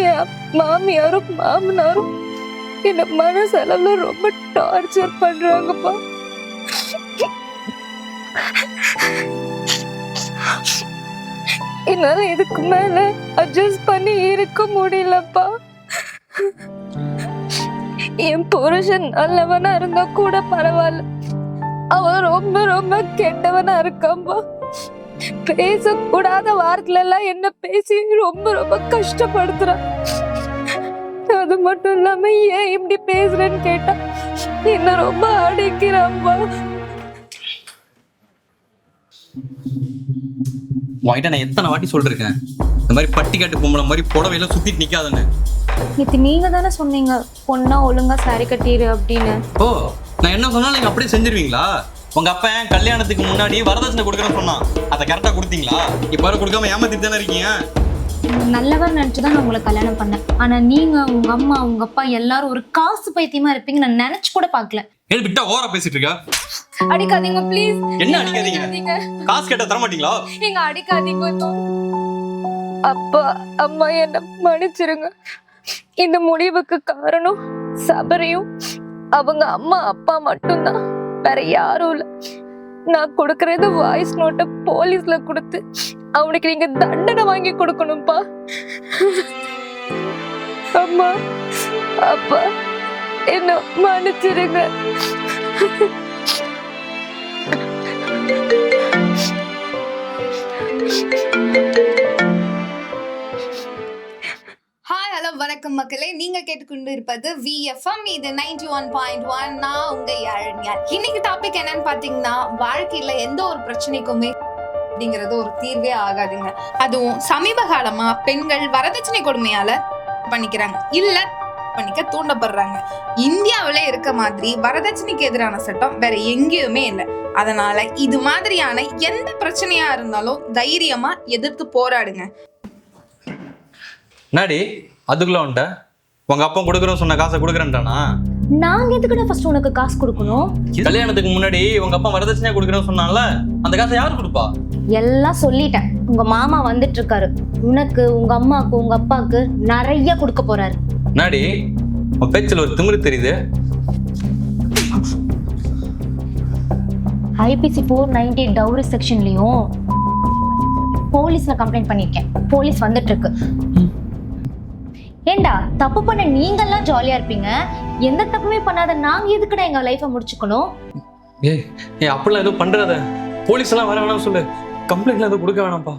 என் மாமியாரும் மாமனாரும் என்ன மனசளவுல ரொம்ப டார்ச்சர் பண்றாங்கப்பா. என்னால இதுக்கு மேல அட்ஜஸ்ட் பண்ணி இருக்க முடியலப்பா. என் புருஷன் நல்லவனா இருந்தா கூட பரவாயில்ல. அவன் ரொம்ப ரொம்ப கெட்டவனா இருக்கான்பா பேசக்கூடாத வார்த்தையில எல்லாம் என்ன பேசி ரொம்ப ரொம்ப கஷ்டப்படுத்துறான் அது மட்டும் இல்லாம ஏன் இப்படி பேசுறேன்னு கேட்டா என்ன ரொம்ப அடிக்கிறான்பா உன்கிட்ட நான் எத்தனை வாட்டி சொல்லிருக்கேன்? இந்த மாதிரி பட்டிக்காட்டு பொம்பளை மாதிரி புடவையில சுத்திட்டு நிக்காதுன்னு. நேத்து நீங்க தானே சொன்னீங்க பொண்ணா ஒழுங்கா சாரி கட்டிடு அப்படின்னு. ஓ நான் என்ன சொன்னாலும் நீங்க அப்படியே செஞ்சிருவீங்களா? உங்க அப்பா என் கல்யாணத்துக்கு முன்னாடி வரதட்சணை கொடுக்குறேன்னு சொன்னான். அதை கரெக்டா கொடுத்தீங்களா? இப்ப வரை கொடுக்காம ஏமாத்திட்டு தானே இருக்கீங்க? நல்லவர் நினைச்சு தான் நான் உங்களை கல்யாணம் பண்ணேன். ஆனா நீங்க உங்க அம்மா உங்க அப்பா எல்லாரும் ஒரு காசு பைத்தியமா இருப்பீங்க நான் நினைச்சு கூட பார்க்கல. ஏன் விட்டா ஓரா பேசிட்டு இருக்கா? அடிக்காதீங்க ப்ளீஸ் என்ன அடிக்காதீங்க? காசு கேட்டா தர மாட்டீங்களா? எங்க அடிக்காதீங்க அப்பா அம்மா என்ன மன்னிச்சிருங்க. இந்த முடிவுக்கு காரணம் சபரியும் அவங்க அம்மா அப்பா மட்டும்தான். வேற யாரும் இல்ல நான் கொடுக்கறது வாய்ஸ் நோட்டை போலீஸ்ல கொடுத்து அவனுக்கு நீங்க தண்டனை வாங்கி கொடுக்கணும்ப்பா அம்மா அப்பா என்ன மன்னிச்சிருங்க Thank you. வணக்கம் மக்களே. நீங்க கேட்டுக்கொண்டு இருப்பது விஎஃப்எம் இது நைன்டி ஒன் பாயிண்ட் ஒன் நான் உங்க யாழன்யார் இன்னைக்கு டாபிக் என்னன்னு பாத்தீங்கன்னா வாழ்க்கையில எந்த ஒரு பிரச்சனைக்குமே அப்படிங்கிறது ஒரு தீர்வே ஆகாதுங்க. அதுவும் சமீப காலமா பெண்கள் வரதட்சணை கொடுமையால பண்ணிக்கிறாங்க. இல்ல பண்ணிக்க தூண்டப்படுறாங்க. இந்தியாவிலே இருக்க மாதிரி வரதட்சணைக்கு எதிரான சட்டம் வேற எங்கேயுமே இல்லை. அதனால இது மாதிரியான எந்த பிரச்சனையா இருந்தாலும் தைரியமா எதிர்த்து போராடுங்க. நாடி அதுக்குள்ள வந்துட்ட உங்க அப்பா கொடுக்குறோம் சொன்ன காசை கொடுக்குறேன்டானா நாங்க எதுக்குடா ஃபர்ஸ்ட் உனக்கு காசு கொடுக்கணும்? கல்யாணத்துக்கு முன்னாடி உங்க அப்பா வரதட்சணையா கொடுக்குறேன்னு சொன்னான்ல அந்த காசை யாரு கொடுப்பா? எல்லாம் சொல்லிட்டேன். உங்க மாமா வந்துட்டு இருக்காரு உனக்கு உங்க அம்மாக்கு உங்க அப்பாவுக்கு நிறைய கொடுக்க போறாரு. நாடி உன் பேச்சில் ஒரு திமிரு தெரியுது. ஐபிசி ஃபோர் நைன்டி டவுரி செக்ஷன்லயும் போலீஸ்ல கம்ப்ளைண்ட் பண்ணிருக்கேன். போலீஸ் வந்துட்டு இருக்கு ஏண்டா தப்பு பண்ண நீங்கெல்லாம் ஜாலியா இருப்பீங்க. எந்த தப்புமே பண்ணாத நாங்க எதுக்குடா எங்க லைஃபை முடிச்சுக்கணும்? ஏய் ஏய் அப்படிலாம் எதுவும் பண்றாத. போலீஸ் எல்லாம் வர வேணாம் சொல்லு. கம்ப்ளைண்ட்லாம் எதுவும் கொடுக்க வேணாம்ப்பா.